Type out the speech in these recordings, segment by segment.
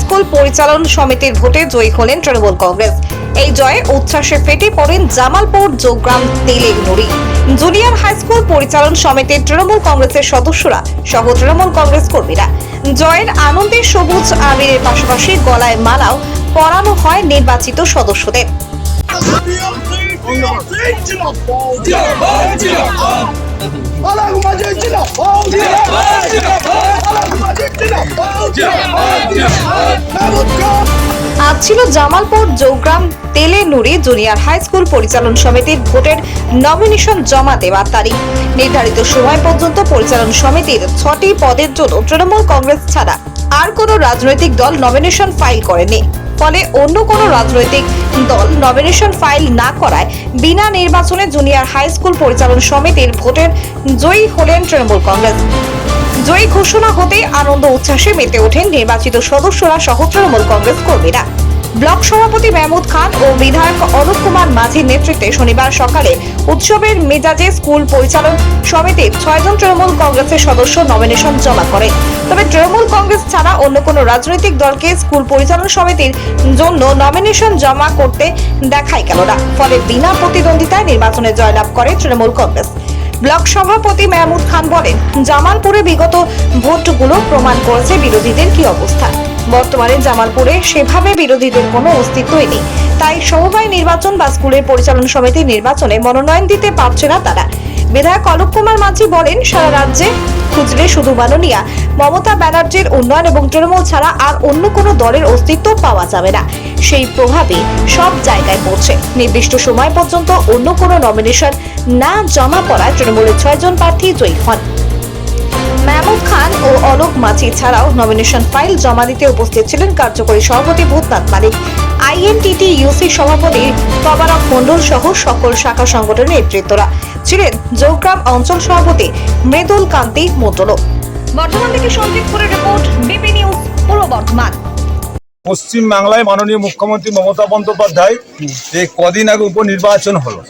School পরিচালন সমিতির ভোটে জয়ী হলেন তৃণমূল কংগ্রেস। এই জয়ে উচ্ছ্বাসে ফেটে পড়েন জামালপুর যোগগ্রাম তেলের নুড়ি জুনিয়র হাই স্কুল পরিচালন সমিতির তৃণমূল কংগ্রেসের সদস্যরা সহ তৃণমূল কংগ্রেস কর্মীরা। জয়ের আনন্দে সবুজ আবিরের পাশাপাশি গলায় মালাও পরানো হয় নির্বাচিত সদস্যদের। আজ ছিল জামালপুর জৌগ্রাম তেলে নুড়ি জুনিয়র হাই স্কুল পরিচালন সমিতির ভোটের নমিনেশন জমা দেওয়ার তারিখ। নির্ধারিত সময় পর্যন্ত পরিচালন সমিতির ছটি পদের জন্য তৃণমূল কংগ্রেস ছাড়া আর কোনো রাজনৈতিক দল নমিনেশন ফাইল করেনি। ফলে অন্য কোনো রাজনৈতিক দল নমিনেশন ফাইল না করায় বিনা নির্বাচনে জুনিয়র হাই স্কুল পরিচালন সমিতির ভোটের জয়ী হলেন তৃণমূল কংগ্রেস। জয়ী ঘোষণা হতেই আনন্দ উচ্ছ্বাসে মেতে ওঠেন নির্বাচিত সদস্যরা সহ তৃণমূল কংগ্রেস কর্মীরা। ব্লক সভাপতি মেহমুদ খান ও বিধায়ক অরূপ কুমার মাঝির নেতৃত্বে শনিবার সকালে উৎসবের মেজাজে স্কুল পরিচালন সমিতির ছয়জন তৃণমূল কংগ্রেসের সদস্য নমিনেশন জমা করেন। তবে তৃণমূল কংগ্রেস ছাড়া অন্য কোনো রাজনৈতিক দলকে স্কুল পরিচালন সমিতির জন্য নমিনেশন জমা করতে দেখাই গেল না ফলে বিনা প্রতিদ্বন্দ্বিতায় নির্বাচনে জয়লাভ করে তৃণমূল কংগ্রেস। ব্লক সভাপতি মেহমুদ খান বলেন, জামালপুরে বিগত ভোটগুলো প্রমাণ করেছে বিরোধীদের কি অবস্থা। বর্তমানে জামালপুরে সেভাবে বিরোধীদের কোনো অস্তিত্বই নেই। তাই সমবায় নির্বাচন বা স্কুলের পরিচালন সমিতির নির্বাচনে মনোনয়ন দিতে পারছে না তারা। বিধায়ক অলোক কুমার মাঝি বলেন, সারা রাজ্যে খুঁজলে শুধু মাননীয়া। মমতা ব্যানার্জির উন্নয়ন এবং তৃণমূল ছাড়া আর অন্য কোনো দলের অস্তিত্ব পাওয়া যাবে না। সেই প্রভাবে সব জায়গায় পড়ছে। নির্দিষ্ট সময় পর্যন্ত অন্য কোনো নমিনেশন না জমা পড়ায় তৃণমূলের ছয়জন প্রার্থী জয়ী হন। মাহমুদ খান ও অলোক মাঝি ছাড়াও নমিনেশন ফাইল জমা দিতে উপস্থিত ছিলেন কার্যকরী সভাপতি ভূতনাথ মালিক। আইএনটিটি ইউসি সভাপতি তবারক মণ্ডল সহ সকল শাখা সংগঠনের নেতৃত্বরা ছিলেন। জৌগ্রাম অঞ্চল সভাপতি মৃদুল কান্তি মণ্ডল। বর্তমান থেকে করে রিপোর্ট, বিপি নিউজ, পূর্ব বর্ধমান। পশ্চিম বাংলায় মাননীয় মুখ্যমন্ত্রী মমতা বন্দ্যোপাধ্যায় যে কদিন আগে উপনির্বাচন হলো,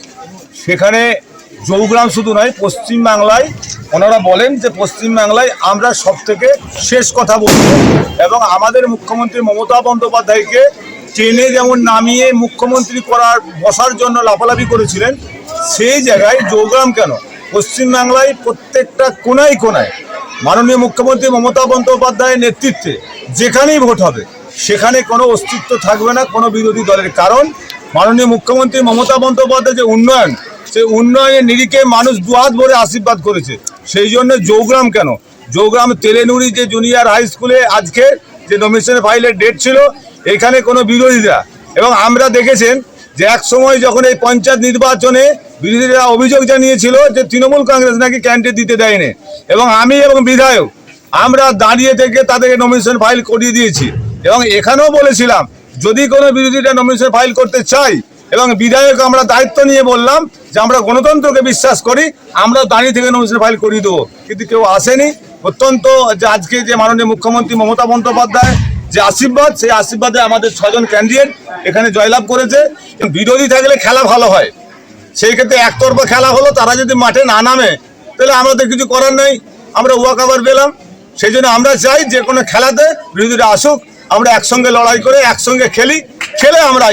সেখানে জৌগ্রাম শুধু নয়, পশ্চিম বাংলায় ওনারা বলেন যে পশ্চিম বাংলায় আমরা সব থেকে শেষ কথা বলব এবং আমাদের মুখ্যমন্ত্রী মমতা বন্দ্যোপাধ্যায়কে ট্রেনে যেমন নামিয়ে মুখ্যমন্ত্রী করার, বসার জন্য লাফালাফি করেছিলেন, সেই জায়গায় জৌগ্রাম কেন? পশ্চিম বাংলায় প্রত্যেকটা কোনায় কোনায় মাননীয় মুখ্যমন্ত্রী মমতা বন্দ্যোপাধ্যায়ের নেতৃত্বে যেখানেই ভোট হবে, সেখানে কোনো অস্তিত্ব থাকবে না, কোনো বিরোধী দলের। কারণ মাননীয় মুখ্যমন্ত্রী মমতা বন্দ্যোপাধ্যায় যে উন্নয়ন সেই উন্নয়নের নিরিখে মানুষ দুহাত ভরে আশীর্বাদ করেছে। সেই জন্য জৌগ্রাম কেন? জৌগ্রাম তেলেনুরি যে জুনিয়র হাই স্কুলে আজকে যে নমিনেশন ফাইলের ডেট ছিল, এখানে কোনো বিরোধীরা এবং আমরা দেখেছেন যে এক সময় যখন এই পঞ্চায়েত নির্বাচনে বিরোধীরা অভিযোগ জানিয়েছিল যে তৃণমূল কংগ্রেস নাকি ক্যান্ডিডেট দিতে দেয়নি। এবং আমি এবং বিধায়ক, আমরা দাঁড়িয়ে থেকে তাদেরকে নমিনেশন ফাইল করিয়ে দিয়েছি। এবং এখানেও বলেছিলাম, যদি কোনো বিরোধীরা নমিনেশন ফাইল করতে চাই এবং বিধায়ক আমরা দায়িত্ব নিয়ে বললাম যে আমরা গণতন্ত্রকে বিশ্বাস করি, আমরা দাঁড়িয়ে থেকে নমিনেশন ফাইল করিয়ে দেবো। কিন্তু কেউ আসেনি। অত্যন্ত যে আজকে যে মাননীয় মুখ্যমন্ত্রী মমতা বন্দ্যোপাধ্যায় যে আশীর্বাদ, সেই আশীর্বাদে আমাদের ছজন ক্যান্ডিডেট এখানে জয়লাভ করেছে। বিরোধী থাকলে খেলা ভালো হয়। সেই ক্ষেত্রে একতরফা খেলা হলো, তারা যদি মাঠে না নামে, তাহলে আমাদের কিছু করার নেই। আমরা ওয়াক আবার পেলাম। সেই জন্য আমরা চাই যে কোনো খেলাতে বিরোধীরা আসুক। আমরা একসঙ্গে লড়াই করে একসঙ্গে খেলি। খেলে আমরা।